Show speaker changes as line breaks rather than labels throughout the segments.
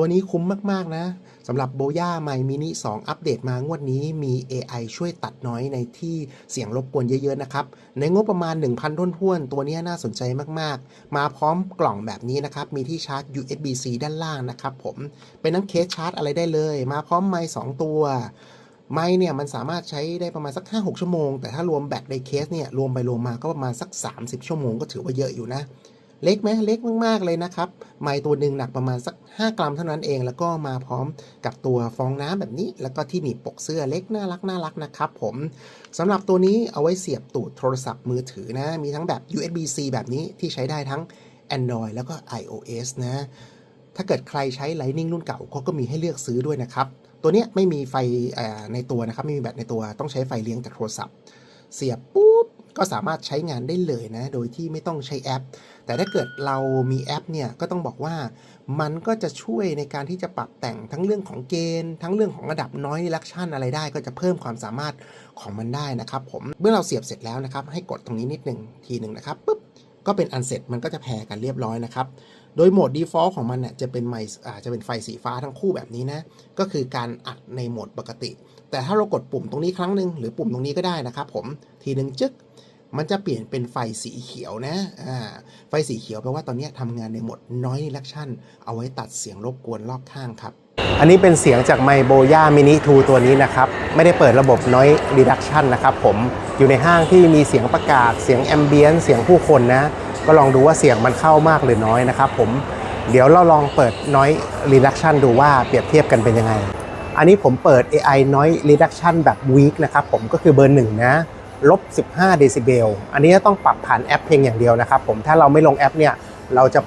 ตัวนี้คุ้มมาก ๆ นะสำหรับโบย่าไมมินิ2อัปเดตมางวดนี้มี AI ช่วยตัดน้อยในที่เสียงรบกวนเยอะ ๆ นะครับ ในงบประมาณ 1,000ท้วนๆตัวนี้น่าสนใจมากๆ มาพร้อมกล่องแบบนี้นะครับ มีที่ชาร์จ USB-C ด้านล่างนะครับผม เป็นทั้งเคสชาร์จอะไรได้เลย มาพร้อมไมค์2ตัวไมค์เนี่ยมันสามารถใช้ได้ประมาณสัก 5-6 ชั่วโมง แต่ถ้ารวมแบตในเคสเนี่ยรวมไปรวมมาก็ประมาณสัก 30 ชั่วโมงก็ถือว่าเยอะอยู่นะ เล็กไหมเล็กมากๆเลยนะครับไมค์ตัวหนึ่งหนักประมาณสัก 5 กรัมเท่านั้นเอง แล้วก็มาพร้อมกับตัวฟองน้ำแบบนี้ แล้วก็ที่หนีบปกเสื้อเล็กน่ารักน่ารักนะครับผมสำหรับตัวนี้เอาไว้เสียบตูดโทรศัพท์มือถือนะ มีทั้งแบบ USB-C แบบนี้ที่ใช้ได้ทั้ง Android แล้วก็ iOS นะ ถ้าเกิดใครใช้ Lightning รุ่นเก่าเขาก็มีให้เลือกซื้อด้วยนะครับ ตัวนี้ไม่มีไฟในตัวนะครับ ไม่มีแบตในตัว ต้องใช้ไฟเลี้ยงจากโทรศัพท์ เสียบปุ๊บก็สามารถใช้งานได้เลยนะ โดยที่ไม่ต้องใช้แอป แต่ถ้าเกิดเรามีแอปเนี่ยก็ต้องบอกว่ามันก็จะช่วยในการที่จะปรับแต่งทั้งเรื่องของเกณฑ์ ทั้งเรื่องของระดับน้อยลักชันอะไรได้ ก็จะเพิ่มความสามารถของมันได้นะครับ ผมเมื่อเราเสียบเสร็จแล้วนะครับ ให้กดตรงนี้นิดหนึ่งทีหนึ่งนะครับปุ๊บ ก็เป็นอันเสร็จมันก็จะแพรกันเรียบร้อยนะครับ โดยโหมด default ของมันเนี่ยจะเป็นไมค์อ่าจะเป็นไฟสีฟ้าทั้งคู่แบบนี้นะ ก็คือการอัดในโหมดปกติ แต่ถ้าเรากดปุ่มตรงนี้ครั้งหนึ่งหรือปุ่มตรงนี้ก็ได้นะครับ ผมทีหนึ่งจึ๊กมันจะเปลี่ยนเป็นไฟสีเขียวนะ อ่า ไฟสีเขียวแปลว่าตอนนี้ทำงานในโหมด noise reduction เอาไว้ตัดเสียงรบกวนรอบข้างครับ อันนี้เป็นเสียงจากไมโบย่ามินิ2ตัวนี้นะครับ ไม่ได้เปิดระบบ noise reduction นะครับผมอยู่ในห้างที่มีเสียงประกาศเสียงแอมเบียนเสียงผู้คนนะ ก็ลองดูว่าเสียงมันเข้ามากหรือน้อยนะครับผมเดี๋ยวเราลองเปิด noise reduction ดูว่าเปรียบเทียบกันเป็นยังไง อันนี้ผมเปิด AI noise reduction แบบ weak นะครับผมก็คือเบอร์หนึ่งนะลบ 15 เดซิเบล อันนี้ต้องปรับผ่านแอปเพียงอย่างเดียวนะครับผม ถ้าเราไม่ลงแอปเนี่ย เราจะ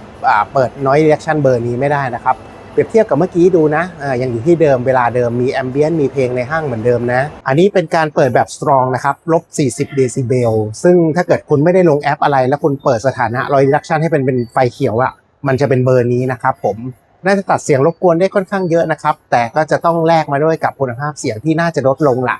เปิด noise reduction เบอร์นี้ไม่ได้นะครับ เปรียบเทียบกับเมื่อกี้ดูนะอ่ายังอยู่ที่เดิมเวลาเดิมมีแอมเบียนมีเพลงในห้างเหมือนเดิมนะ อันนี้เป็นการเปิดแบบสตรองนะครับลบ 40 เดซิเบล ซึ่งถ้าเกิดคุณไม่ได้ลงแอปอะไร แล้วคุณเปิดสถานะรอยดักชันให้เป็นเป็นไฟเขียวอะ มันจะเป็นเบอร์นี้นะครับผม น่าจะตัดเสียงรบกวนได้ค่อนข้างเยอะนะครับ แต่ก็จะต้องแลกมาด้วยกับคุณภาพเสียงที่น่าจะลดลงละ